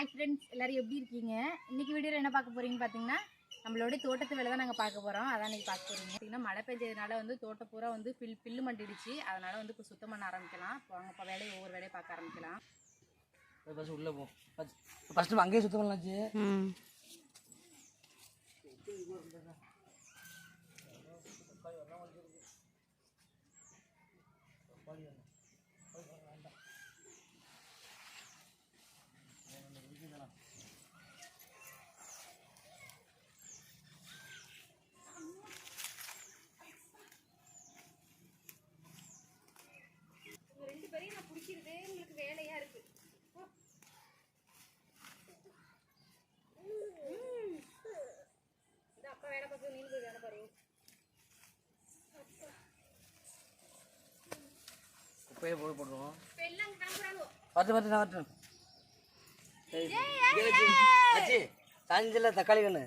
Hi friends எல்லாரும் எப்படி இருக்கீங்க? இன்னைக்கு வீடியோவில் என்ன பார்க்க போறீங்கன்னு பார்த்தீங்கன்னா நம்மளோட தோட்டத்து வேலை தான் நாங்கள் பார்க்க போகிறோம் அதான் நீங்கள் பார்க்க போறீங்க. பார்த்தீங்கன்னா மழை பெஞ்சதுனால வந்து தோட்டம் பூரா வந்து பில் பில்லு மண்டிடுச்சு. அதனால வந்து இப்போ சுத்தம் பண்ண ஆரம்பிக்கலாம். இப்போ வாங்க இப்போ வேலையை ஒவ்வொரு வேலையை பார்க்க ஆரம்பிக்கலாம். ஃபஸ்ட்டு உள்ளே போ. ஃபஸ்ட்டு அங்கேயே சுத்தம் பண்ணலாச்சு பேரையும் நான் பிடிக்கிறதே உங்களுக்கு வேலையா இருக்கு அப்பா வேலை பார்க்க நீங்க போய் வேலை பாரு குப்பையை போய் போடுவோம். வரட்டும் இங்கே வச்சு ஆச்சு சாஞ்சில தக்காளி கண்ணு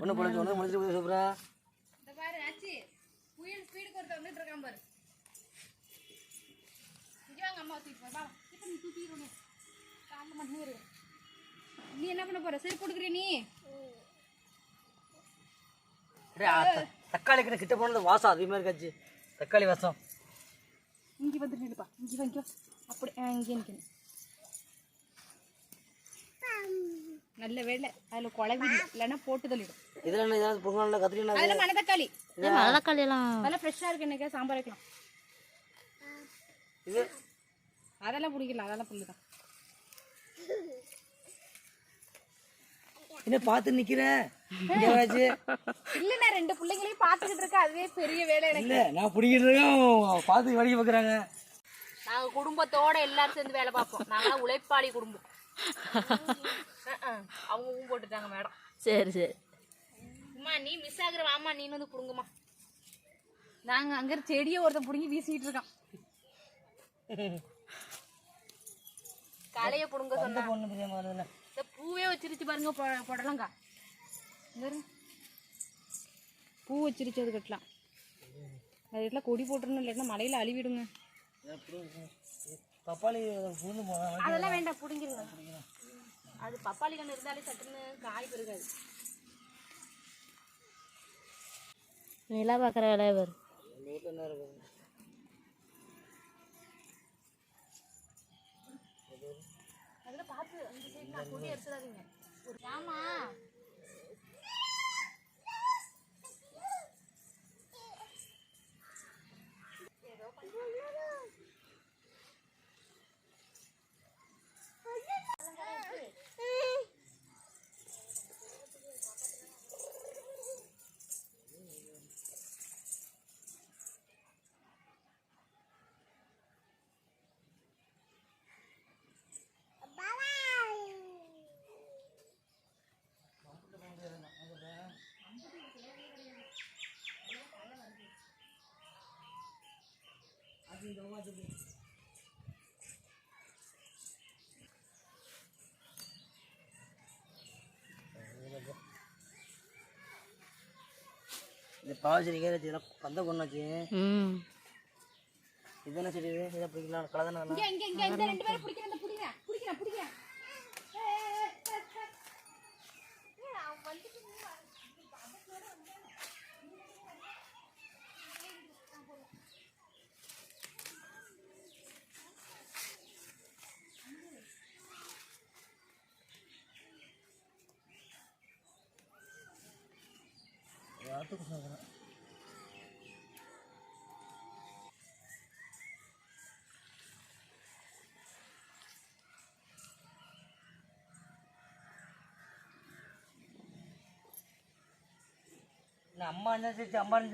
ஒன்று பொழிச்சு ஒன்று முடிச்சு சூப்பரா. இந்த பாரு ஆச்சு புயல் ஸ்பீடுக்கு ஒருத்தர் வந்துட்டு இருக்கான் பாரு. இங்க வாங்க அம்மா தூக்கிட்டு வா. இப்போ நீ தூக்கிடுவோம் காலில் மட்டும் நீ என்ன பண்ண போற? சரி கொடுக்குற நீ? தக்காளி கண்ணு கிட்ட போனது வாசம் அதிகமாக இருக்காச்சு. தக்காளி வாசம். இங்கே வந்துட்டு நில்லுப்பா. இங்கே வாங்கிக்கோ அப்படி ஆ, இங்கே நிற்கணும் நல்ல வேலை. அதில் குழவி இல்லை இல்லைன்னா போட்டு தள்ளிடும். இதில் என்ன ஏதாவது பொங்கல் கத்திரினா அதில் மணத்தக்காளி. மலக்காளி எல்லாம் அதெல்லாம் ஃப்ரெஷ்ஷாக இருக்கு என்னைக்கா சாம்பார் வைக்கலாம். இது? அதெல்லாம் பிடிக்கல. அதெல்லாம் புல்லு தான். என்ன பார்த்து எங்கேயாச்சு இல்லை நான் ரெண்டு பிள்ளைங்களையும் பார்த்துக்கிட்டு இருக்கேன் அதுவே பெரிய வேலை எனக்கு. இல்லை நான் பிடிக்கிட்டு இருக்கேன் பார்க்குறாங்க. நாங்க குடும்பத்தோட எல்லாரும் சேர்ந்து வேலை பார்ப்போம். நாங்களாம் உழைப்பாளி குடும்பம். அவங்க ஊம் போட்டுட்டாங்க மேடம். சரி சரி. அம்மா நீ மிஸ் ஆகுற வாமா நீ வந்து புடுங்கம்மா நாங்க அங்க செடியை ஒருத்தன் புடுங்கி வீசிட்டு இருக்கான். களைய புடுங்க சொன்னா. இந்த பூவே வச்சிருச்சு பாருங்க புடலங்கா. பூ வச்சிருச்சு அது கட்டலாம். அது வீட்டில் கொடி போட்டுருணும் இல்லைன்னா மலையில அழிவிடுங்க. பப்பாளி அதெல்லாம் வேண்டாம் பிடிங்கிருங்க. அது பப்பாளி கண்ணு இருந்தாலே சட்டுன்னு காய் பெருகாது. நிலா பார்க்குற இருக்குது அதில் பார்த்து அந்த சைடு நான் கொடி எடுத்துடாதீங்க. ஒரு ஆமா இந்த பாவச்செடி கேரச்சு இதெல்லாம் பந்த பொண்ணாச்சு ம். இது என்ன செடி இது? பிடிக்கலாம். களை தானே இங்க இங்க இங்க இந்த ரெண்டு பேரும் பிடிக்கிறேன் இந்த பிடிக்கிறேன் பிடிக்கிறேன் பிடிக்கிறேன் ஆட்டுக்கு சொல்கிறேன் நான் அம்மா என்ன சேச்சு அம்மா என்ன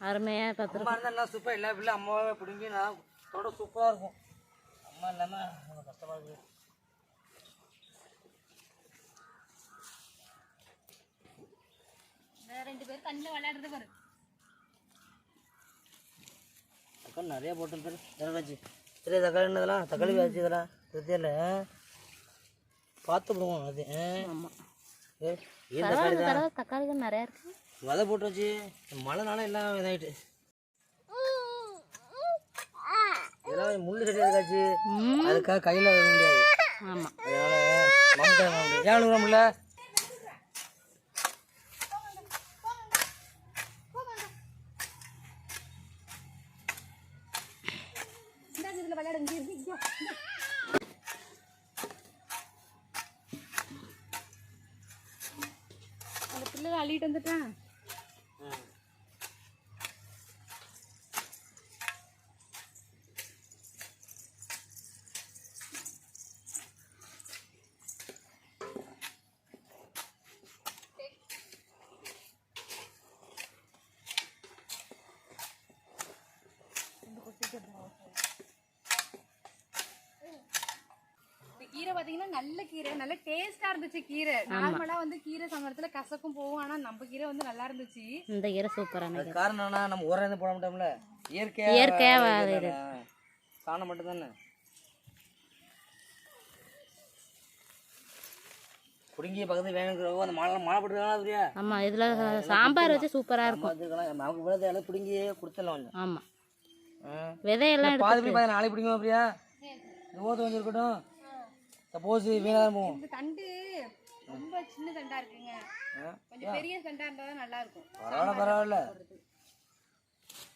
அருமையாக கற்று அம்மா இருந்தால் என்ன சூப்பராக எல்லா பிள்ளை அம்மாவே பிடுங்கி நான் தோட சூப்பராக இருக்கும். அம்மா இல்லாமல் கஷ்டமாக இருக்குது. ரெண்டு பேரும் தண்ணியில விளையாடுறது பாரு. தக்காளி நிறைய போட்டு தரக்காச்சு சரி தக்காளி என்னதெல்லாம் தக்காளி காய்ச்சி இதெல்லாம்? தெரியல பார்த்து போடுவோம் அது. ஆமாம் ஏ ஏன் தக்காளி தான்? தக்காளி தான் நிறையா இருக்கு. விதை போட்டு வச்சு மழைனால எல்லாம் இதாயிட்டு. இதெல்லாம் முள்ளு செடி இருக்காச்சு அதுக்காக கையில் முடியாது. ஆமாம் அதனால ஏன் அழுகுறோம்ல அந்த பிள்ளை அள்ளிட்டு வந்துட்டேன் இந்த கீரை பாத்தீங்கன்னா நல்ல கீரை நல்ல டேஸ்டா இருந்துச்சு கீரை. நார்மலா வந்து கீரை சமயத்துல கசக்கும் போகும் ஆனா நம்ம கீரை வந்து நல்லா இருந்துச்சு. இந்த கீரை சூப்பரான காரணம் என்ன நம்ம உரம் எதுவும் போட மாட்டோம்ல. இயற்கையா இயற்கையா. சாணம் மட்டும் தானே குடுங்கி பக்கத்து வேணுங்கிறவங்க அந்த மழை மழை போட்டுருக்காங்களா அப்படியா ஆமா இதுல சாம்பார் வச்சு சூப்பரா இருக்கும். நமக்கு விழுத இலை பிடுங்கி கொடுத்துடலாம் கொஞ்சம். ஆமா. விதையெல்லாம் பாதி பாதி நாளைக்கு பிடிக்கும் அப்படியா? இந்த ஓத்து கொஞ்சம் இருக்கட்டும். சப்போஸ் வீணாக போகும். இந்த தண்டு ரொம்ப சின்ன தண்டா இருக்குங்க. கொஞ்சம் பெரிய தண்டா இருந்தா தான் நல்லா இருக்கும் பரவாயில்ல. பரவாயில்ல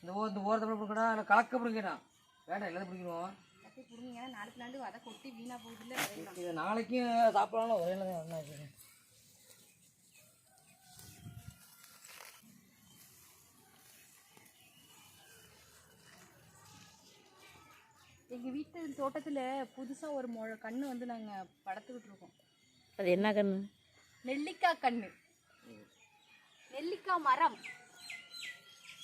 இந்த ஓ இந்த ஓரத்தை பிடிக்கணும் இல்லை கலக்க பிடிக்கணும் வேண்டாம் எல்லாத்தையும் பிடிக்கணும் புடுங்க நாளுக்கு நாள் வதை கொட்டி வீணா போகுதுல விதையெல்லாம். இது நாளைக்கும் சாப்பிடலாம் ஒரே தான் ஒன்றா இருக்குது எங்க வீட்டு தோட்டத்துல புதுசா ஒரு மொழ கண்ணு வந்து நாங்க படத்துக்கிட்டு இருக்கோம். அது என்ன கண்ணு? நெல்லிக்காய் கண்ணு. நெல்லிக்காய் மரம்.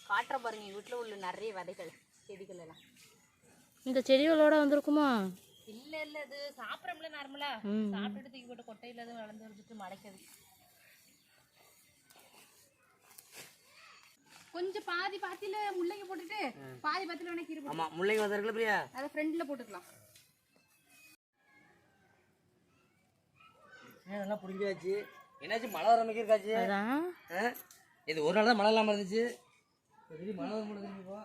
காட்டுற பாருங்க எங்க வீட்டுல உள்ள நிறைய விதைகள் செடிகள் எல்லாம். இந்த செடிகளோட வந்திருக்குமா? இல்ல இல்ல இது சாப்பிடறோம்ல நார்மலா ம். சாப்பிட்டுட்டு தூக்கி போட்டு கொட்டையில எதுவும் வளர்ந்து வந்துட்டு மடைக்குது கொஞ்சம் பாதி பாத்தியில முள்ளங்கி போட்டுட்டு பாதி பாத்தியில வேணா கீரை போட்டு ஆமாம் முல்லைக்கு வந்திருக்குல்ல பிரியா? அதை ஃப்ரெண்ட்ல போட்டுக்கலாம். ஏன் நல்லா பிடிக்காச்சு என்னாச்சு மழை வர மாதிரி இருக்காச்சு? இது ஒரு நாள் தான் மழை இல்லாமல் இருந்துச்சு. மழை வர முடியுது இப்போ.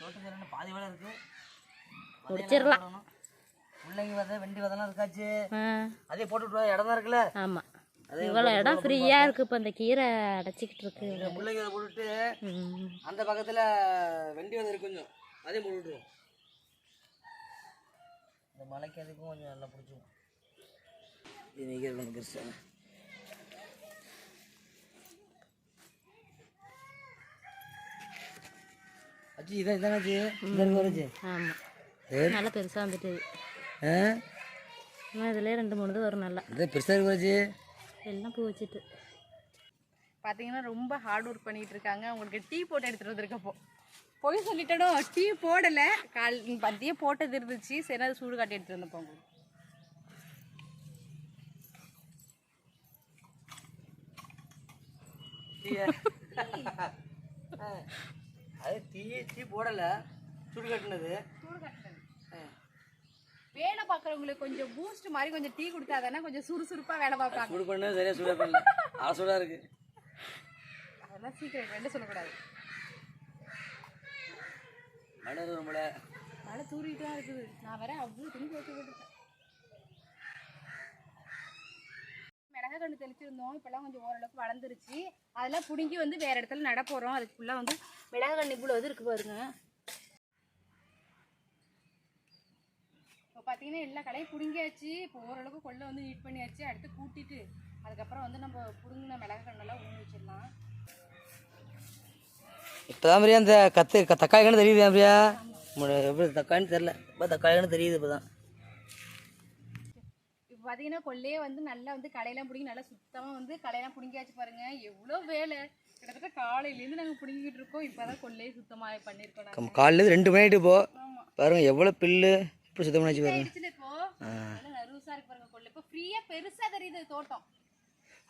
தோட்டத்தில் பாதி வேலை இருக்கு? முடிச்சிடலாம். முள்ளங்கி விதை வெண்டி விதைலாம் இருக்காச்சு. அதே போட்டு விட்டுருவா இடம் தான் இருக்குல்ல. ஆமா. இவ்வளோ இடம் ஃப்ரீயா இருக்கு இப்போ இந்த கீரை அடைச்சிக்கிட்டு இருக்கு. விதை போட்டுட்டு. அந்த பக்கத்தில் வெண்டி இருக்கு கொஞ்சம். அதையும் போட்டு விட்டுருவோம். இந்த மலைக்கு அதுக்கும் கொஞ்சம் நல்லா பிடிச்சிரும். இது கொஞ்சம் பெருசாக அச்சி இதான் இதானாச்சு வருச்சு ஆமா. ஏ நல்லா பெருசா வந்துட்டு. ஆ? இதுலயே ரெண்டு மூணு வரும் நல்லா. இது பெருசாக இருக்கு எல்லாம் பூ வச்சுட்டு. பாத்தீங்கன்னா ரொம்ப ஹார்ட் ஒர்க் பண்ணிட்டு இருக்காங்க உங்களுக்கு டீ போட்டு எடுத்துட்டு வந்திருக்கப்போ. போய் சொல்லிட்டனோ டீ போடல. கால் மதியம் போட்டது இருந்துச்சு. சரி அது சூடு காட்டி எடுத்துட்டு வந்தப்போ உங்களுக்கு. அது டீ டீ போடலை. சுடு கட்டினது. சூடு காட்டுறது வேலை பார்க்குறவங்களுக்கு கொஞ்சம் பூஸ்ட் மாதிரி கொஞ்சம் டீ கொடுத்தா தானே கொஞ்சம் சுறுசுறுப்பா வேலை பார்ப்பாங்க. சூடு பண்ண சரியா சூடாக பண்ணல. ஆ சூடாக இருக்கு. அதெல்லாம் சீக்கிரம் ரெண்டு சொல்லக்கூடாது. மழை வரும்ல மழை தூரிட்டு தான் இருக்குது. நான் வேற அவ்வளோ துணி போட்டு போட்டுருக்கேன். மிளகா கண்டு தெளிச்சிருந்தோம். இப்போல்லாம் கொஞ்சம் ஓரளவுக்கு வளர்ந்துருச்சு. அதெல்லாம் பிடுங்கி வந்து வேற இடத்துல நட போகிறோம் அதுக்கு ஃபுல்லாக வந்து மிளகா கண்டு இவ்வளோ இது இருக்கு பாருங்க. பார்த்தீங்கன்னா எல்லா கடையும் பிடுங்கியாச்சு. இப்போ ஓரளவுக்கு கொள்ளை வந்து நீட் பண்ணியாச்சு. அடுத்து கூட்டிட்டு அதுக்கப்புறம் வந்து நம்ம பிடுங்கின மிளகா கண்ணெல்லாம் ஊனி வச்சிடலாம். இப்போதான் பிரியா இந்த கத்து தக்காளி கண்ணு தெரியுது பிரியா? எப்படி தக்காளின்னு தெரில இப்போ தக்காளி கண்ணு தெரியுது இப்போ தான் இப்போ பார்த்தீங்கன்னா கொள்ளையே வந்து நல்லா வந்து களையெல்லாம் பிடிங்கி நல்லா சுத்தமாக வந்து களையெல்லாம் பிடுங்கியாச்சு பாருங்க. எவ்வளோ வேலை. கிட்டத்தட்ட காலையிலேருந்து நாங்கள் பிடுங்கிட்டு இருக்கோம். இப்போ தான் கொள்ளையே சுத்தமாக பண்ணியிருக்கோம் நாங்கள் காலையில் ரெண்டு மணி ஆகிட்டு போ ஆமாம் பாருங்க எவ்வளோ பில்லு. சுத்தம் பண்ணி பாருங்க இருக்கு பாருங்க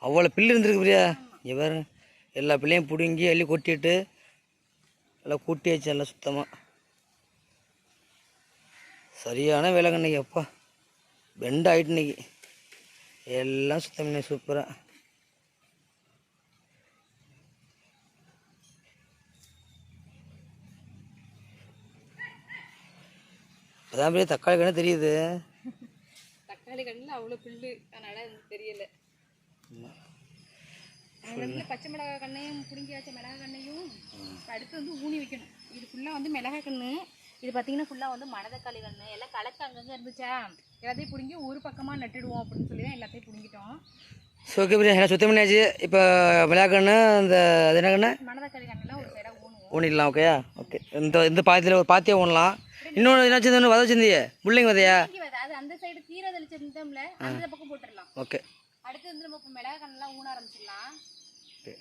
அவ்வளோ பில்லு இருந்திருக்கு பிரியா. இங்கே பாருங்க எல்லா பிள்ளையும் பிடுங்கி அள்ளி கொட்டிட்டு எல்லாம் கூட்டி வச்சு எல்லாம் சுத்தமாக சரியான வேலை கண்ணிக்கு அப்பா. பெண்ட் ஆகிட்டு இன்னைக்கு. எல்லாம் சுத்தம் பண்ணி சூப்பராக அதான் அப்படியே தக்காளி கண்ணு தெரியுது. தக்காளி கண்ணில் அவ்வளோ புல்லு. அதனால தெரியல. பச்சை மிளகாய் கண்ணையும் பிடுங்கி வச்ச மிளகாய் கண்ணையும் அடுத்து வந்து ஊனி வைக்கணும். இது ஃபுல்லாக வந்து மிளகாய் கண்ணு. இது பார்த்தீங்கன்னா ஃபுல்லாக வந்து மணதக்காளி கண்ணு. எல்லாம் கலக்க அங்கங்கே இருந்துச்சா? எல்லாத்தையும் பிடுங்கி ஒரு பக்கமாக நட்டுடுவோம் அப்படின்னு சொல்லி தான் எல்லாத்தையும் பிடுங்கிட்டோம். ஸோ ஓகே பிரியா சுத்தம் பண்ணியாச்சு. இப்போ மிளகாக்கண்ணு இந்த அது என்ன கண்ணு? மணதக்காளி கண்ணெல்லாம் ஒரு சைடாக ஊனுவோம். ஊனிடலாம் ஓகேயா ஓகே இந்த இந்த பாத்தியில் ஒரு பாத்தியாக ஊனலாம். இன்னொன்று என்னாச்சு இன்னொன்று வத வச்சிருந்தியே முள்ளங்கி விதையா? அது அந்த சைடு கீரை தெளிச்சிருந்தோம்ல அந்த பக்கம் போட்டுடலாம் ஓகே. அடுத்து வந்து நம்ம இப்போ மிளகாய் கண்ணெல்லாம் ஊன ஆரம்பிச்சிடலாம். ஓகே.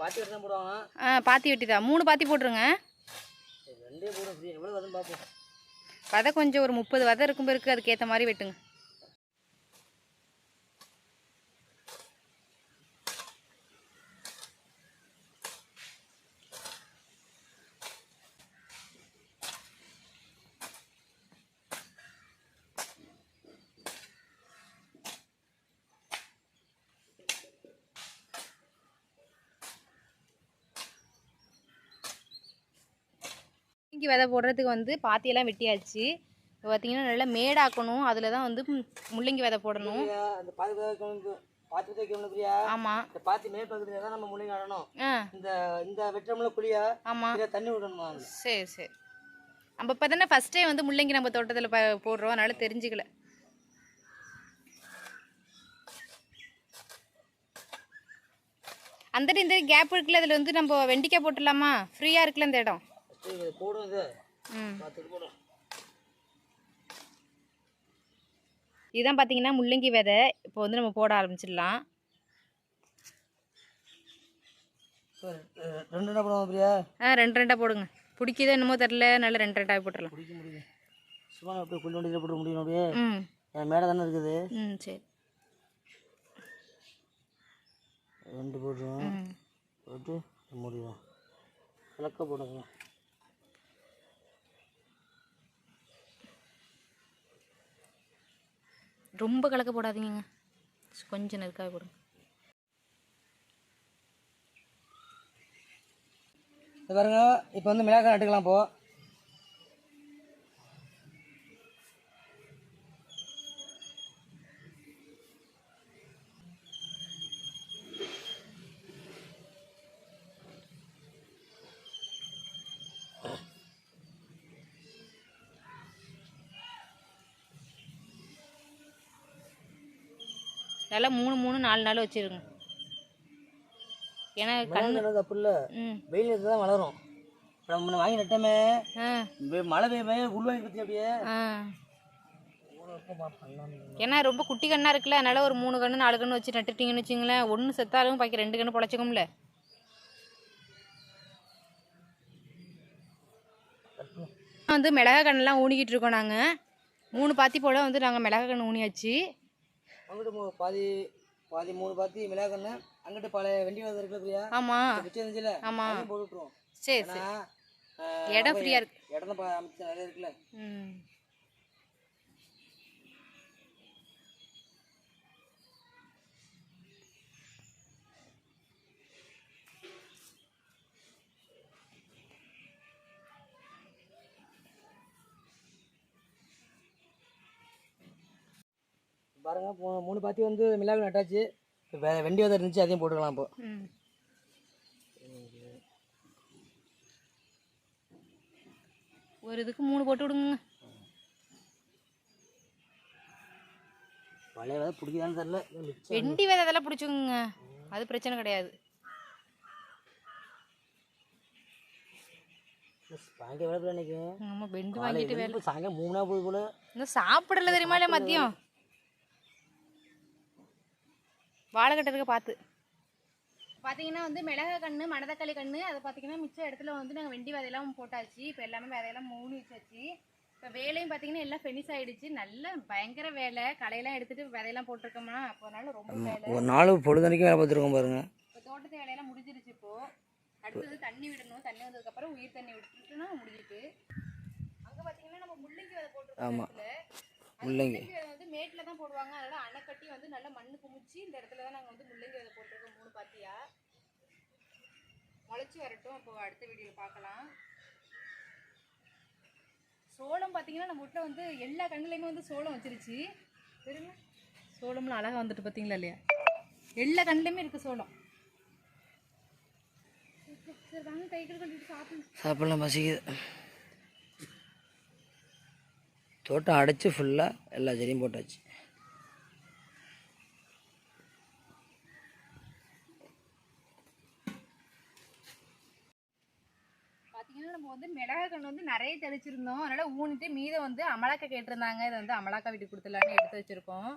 பாத்தி தான் போடுவாங்க ஆ பாத்தி வெட்டி மூணு பாத்தி போட்டுருங்க. ரெண்டே போடும் எவ்வளோ வருதுன்னு பார்ப்போம் வதை கொஞ்சம் ஒரு முப்பது வதை இருக்கும் இருக்கு அதுக்கேற்ற மாதிரி வெட்டுங்க. முள்ளங்கி விதை போடுறதுக்கு வந்து பாத்தியெல்லாம் வெட்டியாச்சு. இப்போ பார்த்தீங்கன்னா நல்லா மேடாக்கணும். அதில் தான் வந்து முள்ளங்கி விதை போடணும். ஆமாம் இந்த பாத்தி மேல் பக்கத்துல தான் நம்ம முள்ளங்கி நடணும். இந்த இந்த வெட்டம்ல குழியா சரியா தண்ணி விடணுமா. சரி சரி. நம்ம இப்போ தானே ஃபஸ்ட்டே வந்து முள்ளங்கி நம்ம தோட்டத்தில் ப போடுறோம். அதனால தெரிஞ்சுக்கல. அந்த இந்த கேப் இருக்குல்ல அதில் வந்து நம்ம வெண்டிக்காய் போட்டுடலாமா? ஃப்ரீயாக இருக்குல்ல இந்த இடம்? இது போடும் இது ம். பார்த்துட்டு போடும் இதுதான் பார்த்தீங்கன்னா முள்ளங்கி விதை. இப்போ வந்து நம்ம போட ஆரம்பிச்சிடலாம். ரெண்டு பண்ணுவோம் பிரியா? ஆ ரெண்டு ரெண்டாக போடுங்க. பிடிக்குதோ என்னமோ தெரில நல்லா ரெண்டு ரெண்டாக போட்டுடலாம். பிடிக்க முடியும் சும்மா அப்படியே குள்ளி வண்டியில் போட முடியும் அப்படியே? என் மேடை தானே இருக்குது? ம் சரி. ரெண்டு போடுவோம் ம். போட்டு முடியும். விளக்க போடுங்க ரொம்ப கலக்க போடாதீங்க கொஞ்சம் நெருக்காக போடுங்க பாருங்க இப்போ வந்து மிளகாய் நட்டுக்கலாம் இப்போ நல்லா மூணு மூணு நாலு நாள் வச்சிருங்க. ஏன்னா கண் மிளகாய் தப்பு இல்லை. வெயில் நேரத்தில் தான் வளரும். நம்ம முன்ன வாங்கி நட்டமே மழை பெய்ய உள்வாங்கி பற்றி அப்படியே ஏன்னா ரொம்ப குட்டி கண்ணா இருக்குல்ல அதனால ஒரு மூணு கண்ணு நாலு கண்ணு வச்சு நட்டுட்டீங்கன்னு வச்சுங்களேன் ஒன்று செத்தாலும் பாக்கி ரெண்டு கண்ணு பொழைச்சிக்கும்ல. வந்து மிளகா கண்ணெல்லாம் ஊனிக்கிட்டு இருக்கோம் நாங்கள் மூணு பாத்தி போல வந்து நாங்கள் மிளகா கண்ணு ஊனியாச்சு. அங்கிட்டு பாதி பாதி மூணு பாத்தி மிளகாய் அங்கிட்டு பல வெண்டி வந்து இருக்குல்ல பிரியா? மிச்சம் இருந்துச்சுல ஆமா. போட்டு விட்டுருவோம். சரி இடம் நம்ம ஃப்ரீயாக இருக்கு. இடம் நிறைய இருக்குல்ல. ம் பாருங்க மூ- மூணு பாத்தி வந்து மிளகாய் நட்டாச்சு. வே- வெண்டி வந்து இருந்துச்சு அதையும் போட்டுக்கலாம் இப்போ. ஒரு இதுக்கு மூணு போட்டு விடுங்க. பழைய விதை பிடிக்குதான்னு தெரில வெண்டி விதை அதெல்லாம் பிடிச்சுங்க அது பிரச்சனை கிடையாது. சாயங்காலம் வேலை இன்னைக்கு நம்ம வெண்டு வாங்கிட்டு வேலை சாயங்காலம் மூணு போகுது போல. இன்னும் சாப்பிடல தெரியுமா இல்லை மதியம்? வாழைக்கட்டை இருக்க பார்த்து பார்த்தீங்கன்னா வந்து மிளகா கண்ணு மணதக்காளி கண்ணு அதை பார்த்தீங்கன்னா மிச்ச இடத்துல வந்து நாங்கள் வெண்டி விதையெல்லாம் போட்டாச்சு. இப்போ எல்லாமே விதையெல்லாம் மூணு வச்சாச்சு. இப்போ வேலையும் பார்த்தீங்கன்னா எல்லாம் ஃபெனிஸ் ஆயிடுச்சு. நல்ல பயங்கர வேலை. களையெல்லாம் எடுத்துட்டு விதையெல்லாம் போட்டிருக்கோம்னா அப்போனால ரொம்ப வேலை. ஒரு நாள் பொழுதனைக்கும் வேலை பார்த்துருக்கோம் பாருங்க. இப்போ தோட்டத்து வேலையெல்லாம் முடிஞ்சிருச்சு இப்போ. அடுத்தது தண்ணி விடணும். தண்ணி வந்ததுக்கப்புறம் உயிர் தண்ணி விட்டுட்டுனா முடிஞ்சிட்டு. அங்கே பார்த்தீங்கன்னா நம்ம முள்ளங்கி விதை போட்டிருக்கோம் ஆமா. முள்ளங்கி. வந்து மேட்டில் தான் போடுவாங்க. அதனால அணை கட்டி வந்து நல்லா மண்ணு குமிச்சு இந்த இடத்துல தான் நாங்கள் வந்து முள்ளங்கி விதை போட்டிருக்கோம். மூணு பாத்தியா? முளைச்சி வரட்டும். அப்போ அடுத்த வீடியோவில் பார்க்கலாம். சோளம் பார்த்தீங்கன்னா நம்ம வீட்டில் வந்து எல்லா கண்ணுலையுமே வந்து சோளம் வச்சிருச்சு. தெரியுங்க சோளம்லாம் அழகாக வந்துட்டு பார்த்தீங்களா இல்லையா? எல்லா கண்ணுலையுமே இருக்குது சோளம். சாப்பிடலாம் பசிக்குது. தோட்டம் அடைச்சு ஃபுல்லாக எல்லா செடியும் போட்டாச்சு. பார்த்தீங்கன்னா நம்ம வந்து மிளகா கன்று வந்து நிறைய தெளிச்சிருந்தோம். அதனால ஊனிட்டு மீதம் வந்து அமலாக்கா கேட்டிருந்தாங்க. இதை வந்து அமலாக்கா வீட்டுக்கு கொடுத்துலான்னு எடுத்து வச்சிருக்கோம்.